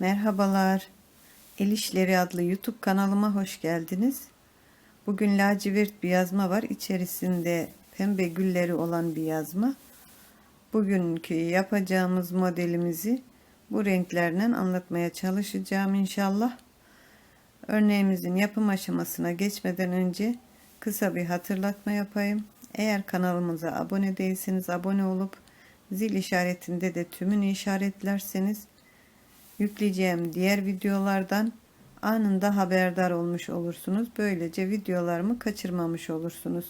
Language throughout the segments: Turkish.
Merhabalar. El İşleri adlı YouTube kanalıma hoş geldiniz. Bugün lacivert bir yazma var. İçerisinde pembe gülleri olan bir yazma. Bugünkü yapacağımız modelimizi bu renklerle anlatmaya çalışacağım inşallah. Örneğimizin yapım aşamasına geçmeden önce kısa bir hatırlatma yapayım. Eğer kanalımıza abone değilseniz abone olup zil işaretinde de tümünü işaretlerseniz yükleyeceğim diğer videolardan anında haberdar olmuş olursunuz. Böylece videolarımı kaçırmamış olursunuz.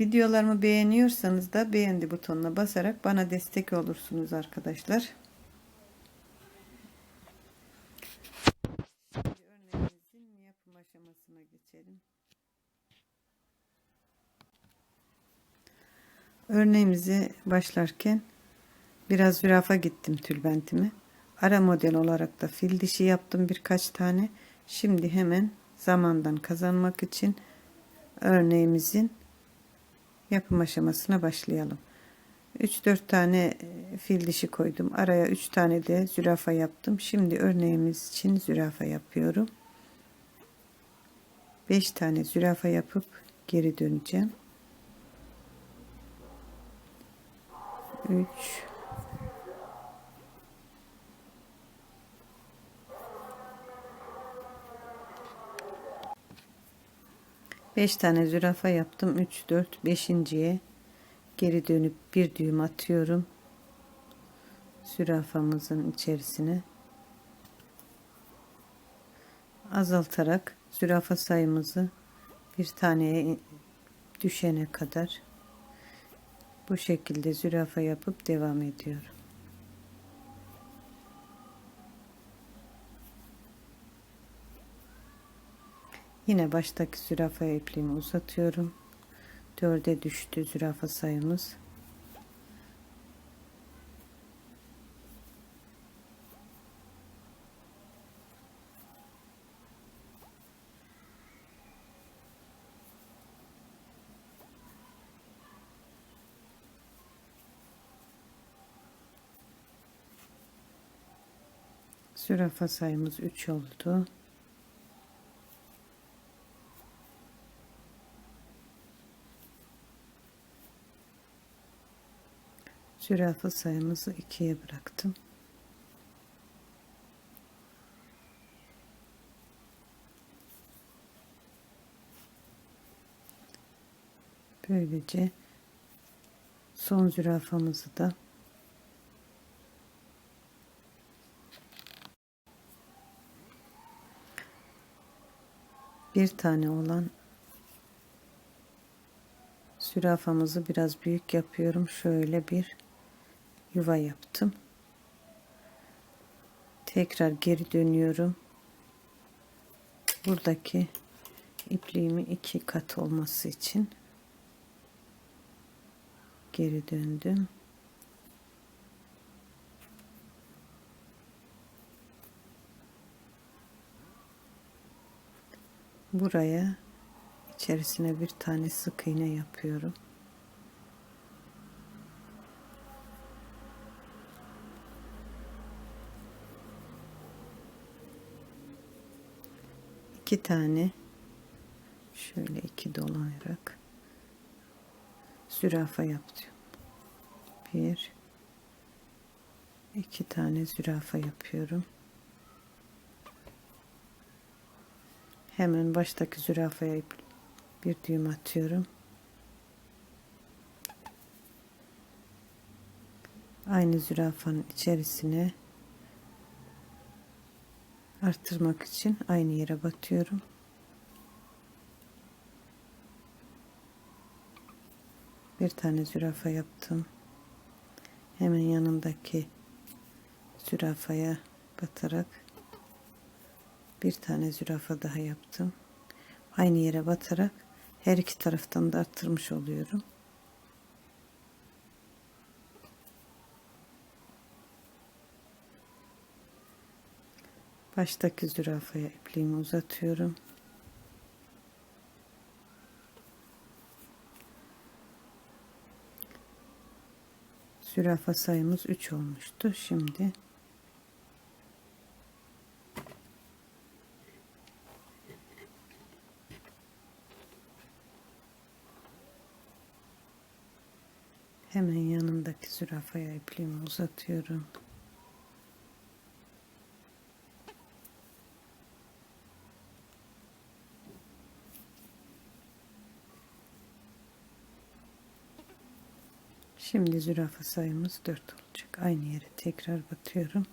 Videolarımı beğeniyorsanız da beğendi butonuna basarak bana destek olursunuz arkadaşlar. Örneğimizi başlarken biraz zürafa gittim tülbentimi. Ara model olarak da fil dişi yaptım birkaç tane. Şimdi hemen zamandan kazanmak için örneğimizin yapım aşamasına başlayalım. 3-4 tane fil dişi koydum. Araya 3 tane de zürafa yaptım. Şimdi örneğimiz için zürafa yapıyorum. 5 tane zürafa yapıp geri döneceğim. 3 5 tane zürafa yaptım 3 4 5.'ye geri dönüp bir düğüm atıyorum zürafamızın içerisine azaltarak zürafa sayımızı bir taneye düşene kadar bu şekilde zürafa yapıp devam ediyorum. Yine baştaki zürafa ipliğimi uzatıyorum. Dörde düştü zürafa sayımız. Zürafa sayımız 3 oldu. Zürafa sayımızı 2'ye bıraktım. Böylece son zürafamızı da bir tane olan zürafamızı biraz büyük yapıyorum. Şöyle bir yuva yaptım. Tekrar geri dönüyorum. Buradaki ipliğimi iki kat olması için geri döndüm. buraya içerisine bir tane sık iğne yapıyorum. İki tane şöyle iki dolayarak zürafa yaptım. Bir iki tane zürafa yapıyorum. Hemen baştaki zürafaya bir düğüm atıyorum. Aynı zürafanın içerisine arttırmak için aynı yere batıyorum. Bir tane zürafa yaptım. Hemen yanındaki zürafaya batarak bir tane zürafa daha yaptım. Aynı yere batarak her iki taraftan da arttırmış oluyorum. baştaki zürafaya ipliğimi uzatıyorum. Zürafa sayımız 3 olmuştu. Şimdi hemen yanındaki zürafaya ipliğimi uzatıyorum. Şimdi zürafa sayımız 4 olacak. Aynı yere tekrar batıyorum.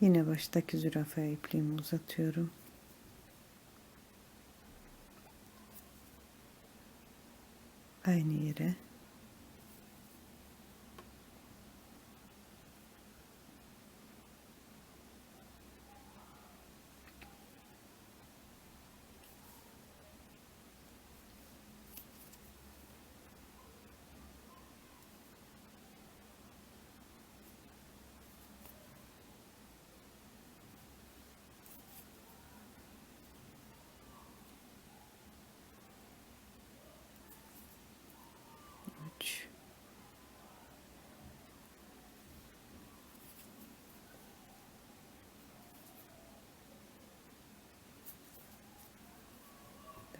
Yine baştaki zürafaya ipliğimi uzatıyorum. Aynı yere.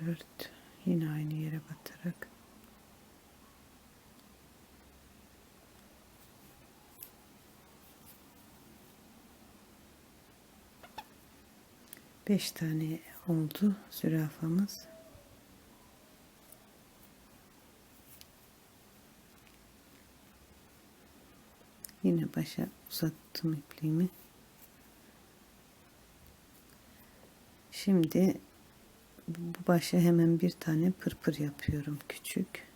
Dört. Yine aynı yere batarak. Beş tane oldu zürafamız. Yine başa uzattım ipliğimi. Şimdi bu başa hemen bir tane pırpır yapıyorum küçük.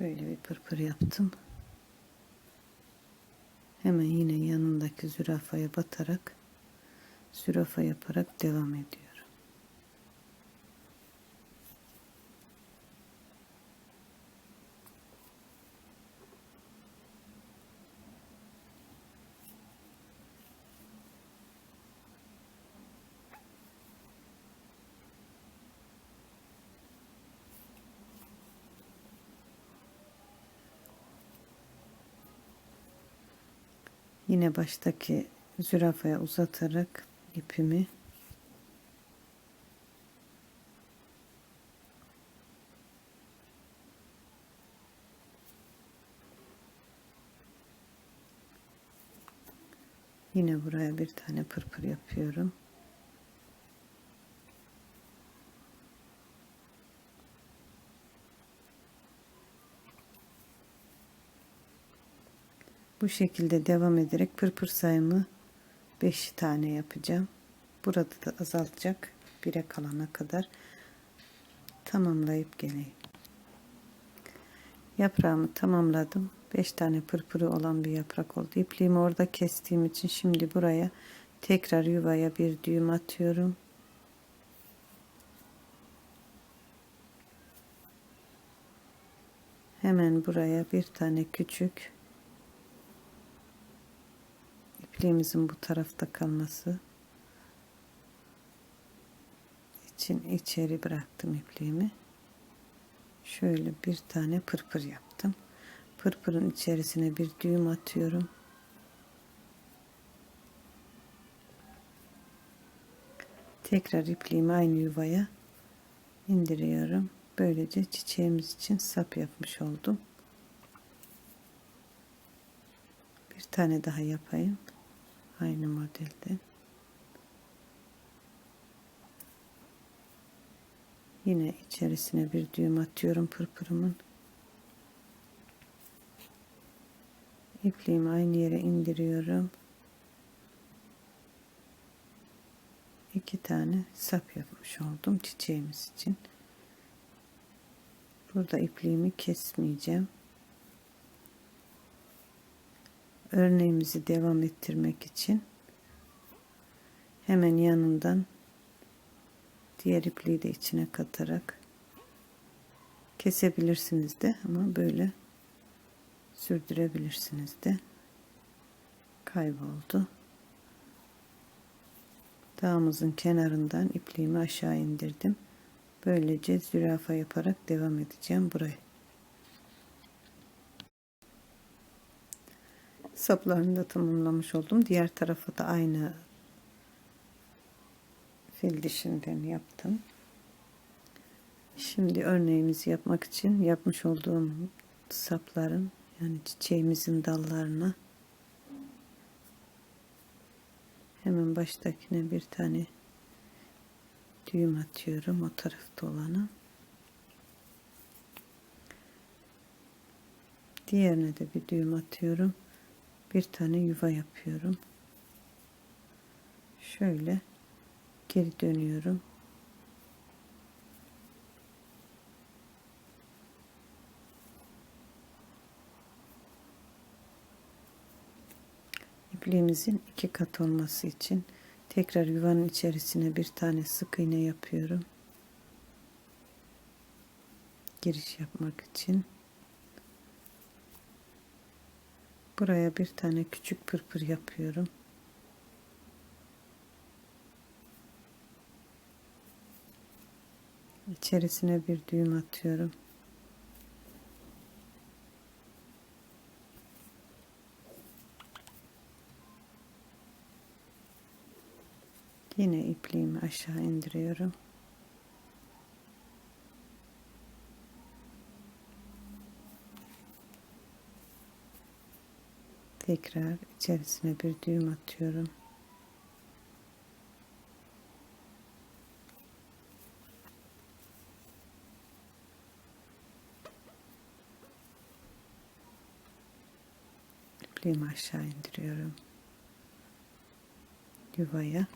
Böyle bir pırpır yaptım. Hemen yine yanındaki zürafaya batarak zürafa yaparak devam ediyorum. Yine baştaki zürafaya uzatarak ipimi Yine buraya bir tane pırpır yapıyorum. Bu şekilde devam ederek pırpır sayımı 5 tane yapacağım. Burada da azaltacak. 1'e kalana kadar tamamlayıp geleyim. Yaprağımı tamamladım. 5 tane pırpırı olan bir yaprak oldu. İpliğimi orada kestiğim için şimdi buraya tekrar yuvaya bir düğüm atıyorum. Hemen buraya bir tane küçük ipliğimizin bu tarafta kalması için içeri bıraktım ipliğimi. Şöyle bir tane pırpır yaptım. Pırpırın içerisine bir düğüm atıyorum. Tekrar ipliğimi aynı yuvaya indiriyorum. Böylece çiçeğimiz için sap yapmış oldum. Bir tane daha yapayım. Aynı modelden. Yine içerisine bir düğüm atıyorum pırpırımın. İpliğimi aynı yere indiriyorum. İki tane sap yapmış oldum çiçeğimiz için. Burada ipliğimi kesmeyeceğim. Örneğimizi devam ettirmek için hemen yanından diğer ipliği de içine katarak kesebilirsiniz de ama böyle sürdürebilirsiniz de. Kayboldu. Dağımızın kenarından ipliğimi aşağı indirdim. Böylece zürafa yaparak devam edeceğim buraya saplarını da tamamlamış oldum. Diğer tarafı da aynı fil dişinden yaptım. Şimdi örneğimizi yapmak için yapmış olduğum sapların yani çiçeğimizin dallarına hemen baştakine bir tane düğüm atıyorum o tarafta olanı. Diğerine de bir düğüm atıyorum. Bir tane yuva yapıyorum. Şöyle geri dönüyorum. ipliğimizin iki kat olması için tekrar yuvanın içerisine bir tane sık iğne yapıyorum. Giriş yapmak için. Buraya bir tane küçük pırpır yapıyorum. İçerisine bir düğüm atıyorum. Yine ipliğimi aşağı indiriyorum. Tekrar içerisine bir düğüm atıyorum. İpliğimi aşağı indiriyorum. Yuvaya.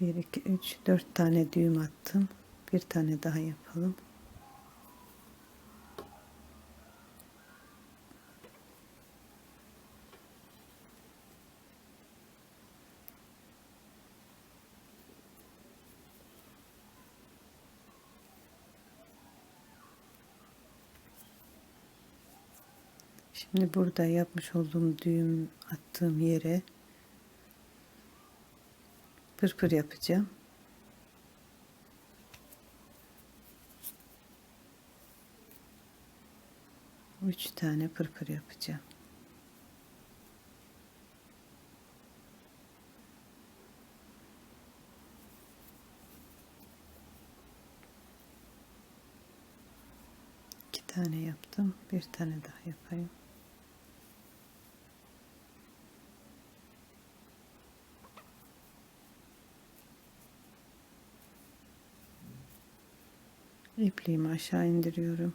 Bir, iki, üç, dört tane düğüm attım. Bir tane daha yapalım. Şimdi burada yapmış olduğum düğüm attığım yere pırpır yapacağım. Üç tane pırpır yapacağım. İki tane yaptım. Bir tane daha yapayım. İpliğimi aşağı indiriyorum.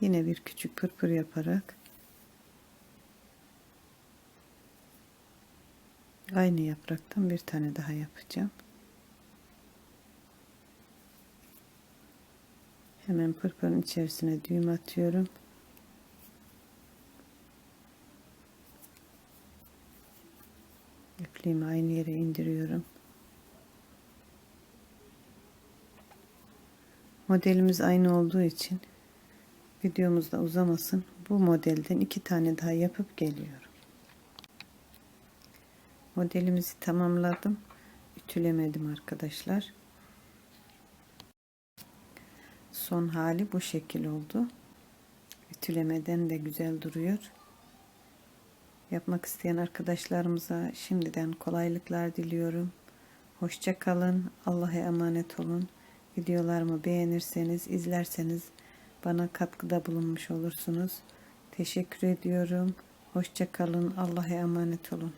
Yine bir küçük pırpır yaparak aynı yapraktan bir tane daha yapacağım. Hemen pırpırın içerisine düğüm atıyorum. İpliğimi aynı yere indiriyorum. Modelimiz aynı olduğu için videomuzda uzamasın. Bu modelden iki tane daha yapıp geliyorum. Modelimizi tamamladım. Ütülemedim arkadaşlar. Son hali bu şekil oldu. Ütülemeden de güzel duruyor. Yapmak isteyen arkadaşlarımıza şimdiden kolaylıklar diliyorum. Hoşça kalın. Allah'a emanet olun. Videolarımı beğenirseniz, izlerseniz bana katkıda bulunmuş olursunuz. Teşekkür ediyorum. Hoşça kalın. Allah'a emanet olun.